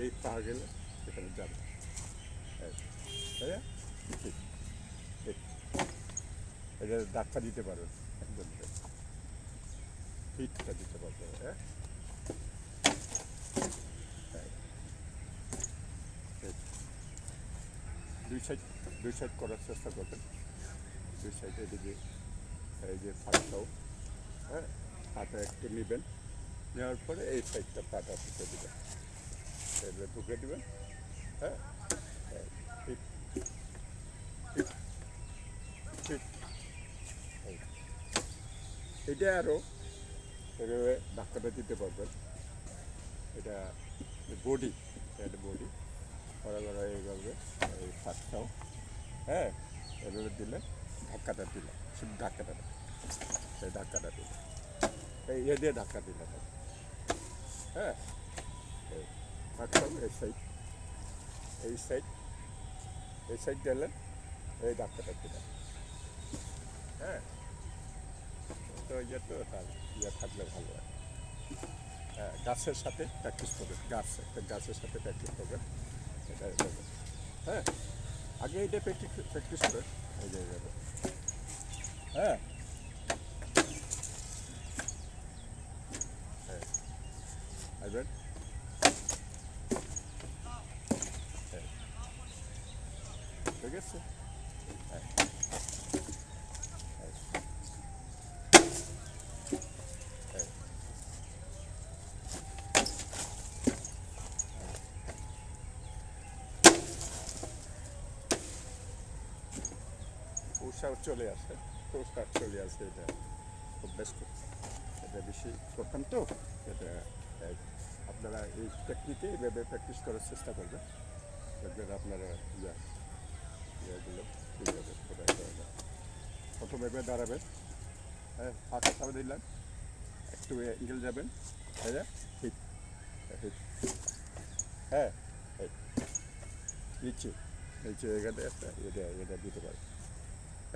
এই পাওয়া গেলে সেখানে যাবে এটা ডাক্তার দিতে পারো একদম ফিটটা দিতে পারবে হ্যাঁ। দুই সাইড দুই সাইড করার চেষ্টা করবেন দুই সাইড এদিকে এই যে ফাঁকটাও হ্যাঁ হাতে একটু নেবেন নেওয়ার পরে এই সাইডটা পাটা ঢুকে দেবেন এগুলো ঢুকে দেবেন হ্যাঁ ঠিক ঠিক ঠিক। এটা আরও এভাবে ধাক্কাটা দিতে পারবেন এটা বডি এটা বডি করা করা এইভাবে এই ফাঁকটাও হ্যাঁ এভাবে দিলে ধাক্কাটা দিলে শুধু ধাক্কাটা সেই ধাক্কাটা দিলে এই দিয়ে ধাক্কা দিলে হ্যাঁ ফাঁকটাও এই সাইড এই সাইড এই সাইড দিলেন এই ধাক্কাটা দিলেন হ্যাঁ তো ইয়ে তো ইয়ে থাকলে ভালো হয় হ্যাঁ গাছের সাথে প্র্যাকটিস করবেন গাছ একটা গাছের সাথে প্র্যাকটিস করবেন এটা। হ্যাঁ আগে এটা প্র্যাকটিস প্র্যাকটিস করেন এই যে এইভাবে। হ্যাঁ হ্যাঁ। আসবেন ঠিক আছে। হ্যাঁ। চলে আসে উৎসাহ চলে আসে, এটা অভ্যাস করতে এটা বেশি করতাম তো এটা আপনারা এই টেকনিকে এইভাবে প্র্যাকটিস করার চেষ্টা করবেন আপনারা, ইয়া ইয়েগুলো। প্রথমে এভাবে দাঁড়াবেন হ্যাঁ হাত ছাড়া দিলাম একটু এঙ্গেল যাবেন ঠিক ঠিক হ্যাঁ এই। নিচে নিচে এখানে একটা এটা এটা দিতে পারে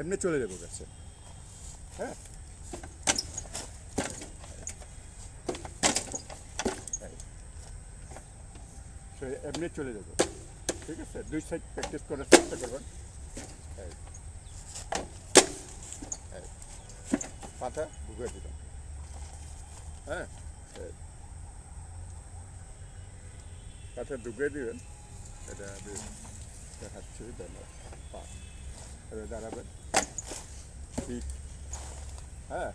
এমনি চলে যাব কাছে হ্যাঁ এই। So, এমনি চলে যাব ঠিক আছে, দুই সাইড প্র্যাকটিস করার চেষ্টা করবেন। পাতা ঢুকে দিবেন হ্যাঁ। পাতা ঢুকে দিবেন, এটা আমি দেখাচ্ছি এবার দাঁড়াবেন ঠিক হ্যাঁ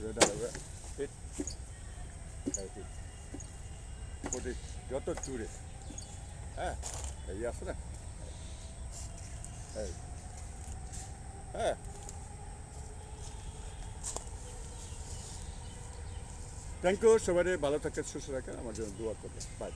এবার দাঁড়াবে ঠিক এই যত চুড়ে হ্যাঁ এই আছে না এই হ্যাঁ থ্যাংক ইউ সবাই ভালো থাকেন, সুস্থ থাকেন, আমার জন্য দোয়া করবেন। বাই